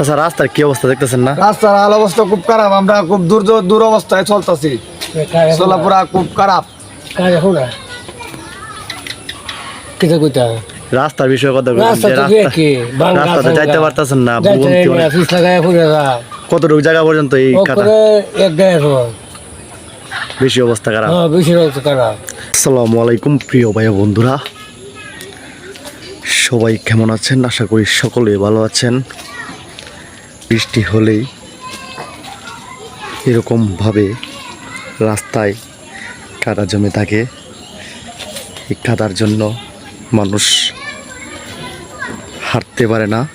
চাচা রাস্তার কি অবস্থা দেখতেছেন না? রাস্তার হাল অবস্থা খুব খারাপ আমরা খুব দূর দূর অবস্থায় চলতেছি। সোলাপুরা খুব খারাপ। কিতা কইতা? রাস্তার বিষয়ে কথা রাস্তাতে যাইতে পারতেছেন না কতটুকু জায়গা পর্যন্ত এই কাটা? বেশি অবস্থা খারাপ। হ্যাঁ বেশি রয়েছে খারাপ। আসসালামু আলাইকুম প্রিয় ভাই বন্ধুরা। সবাই কেমন আছেন? আশা করি সকলে ভালো আছেন। বৃষ্টি হলেই এরকমভাবে রাস্তায় কাদা জমে থাকে। এই কাদার জন্য মানুষ হাঁটতে পারে না।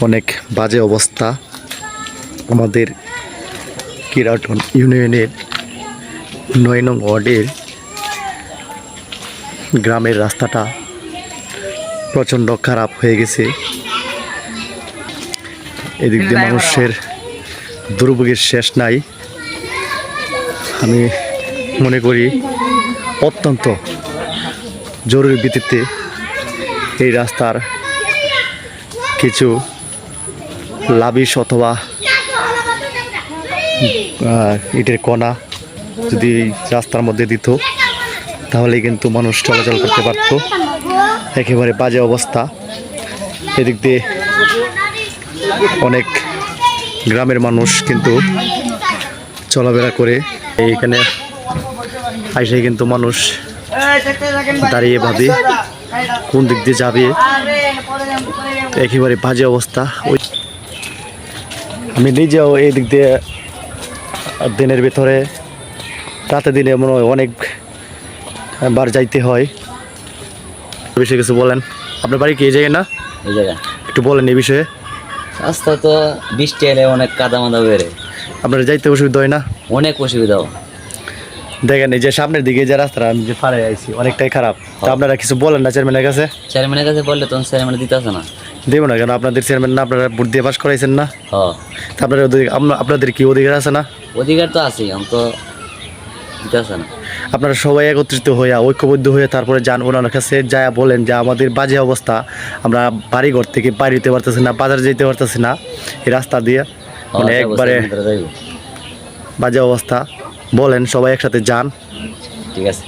অনেক বাজে অবস্থা। আমাদের কিরাটন ইউনিয়নের নয় নং ওয়ার্ডের গ্রামের রাস্তাটা প্রচণ্ড খারাপ হয়ে গেছে। এদিক দিয়ে মানুষের দুর্ভোগের শেষ নাই। আমি মনে করি অত্যন্ত জরুরি ভিত্তিতে এই রাস্তার কিছু লাবিশ অথবা ইটের কণা যদি রাস্তার মধ্যে দিত তাহলে কিন্তু মানুষ চলাচল করতে পারতো। একেবারে বাজে অবস্থা। এদিক দিয়ে অনেক গ্রামের মানুষ কিন্তু চলাফেরা করে। এইখানে আইসে কিন্তু মানুষ দাঁড়িয়ে ভাবে কোন দিক দিয়ে যাবে। একেবারে বাজে অবস্থা। ওই আমি নিজেও এই দিক দিয়ে দিনের ভিতরে রাতে দিনে মনে হয় অনেক বার যাইতে হয়। বেশি কিছু বলেন। আপনার বাড়ি কি? এই জায়গায় না? এই জায়গা একটু বলেন এই বিষয়ে। রাস্তা তো বৃষ্টি এলে অনেক কাদা মাদা বেড়ে। আপনার যাইতে অসুবিধা হয় না? অনেক অসুবিধা। দেখেন এই যে সামনের দিকে যে রাস্তাটা আমি যে পাড়ে আইছি অনেকটাই খারাপ। তা আপনারা কিছু বলেন না চেয়ারম্যানের কাছে? চেয়ারম্যানের কাছে বললে তখন চেয়ারম্যান দিতে আসে না। দেবো না কেন আপনাদের চেয়ারম্যান না আপনারা ভোট দিয়ে পাস করাইছেন না? হ তা আপনার আপনাদের কি অধিকার আছে না? অধিকার তো আছে আমি তো আপনারা সবাই একত্রিত হইয়া ঐক্যবদ্ধ হয়ে তারপরে যান ওনার কাছে যা বলেন যে আমাদের বাজে অবস্থা আমরা বাড়িঘর থেকে বাইরে যেতে পারতেছি না বাজার যেতে পারতেছি না এই রাস্তা দিয়ে। মানে একবারে বাজে অবস্থা। বলেন সবাই একসাথে যান। ঠিক আছে।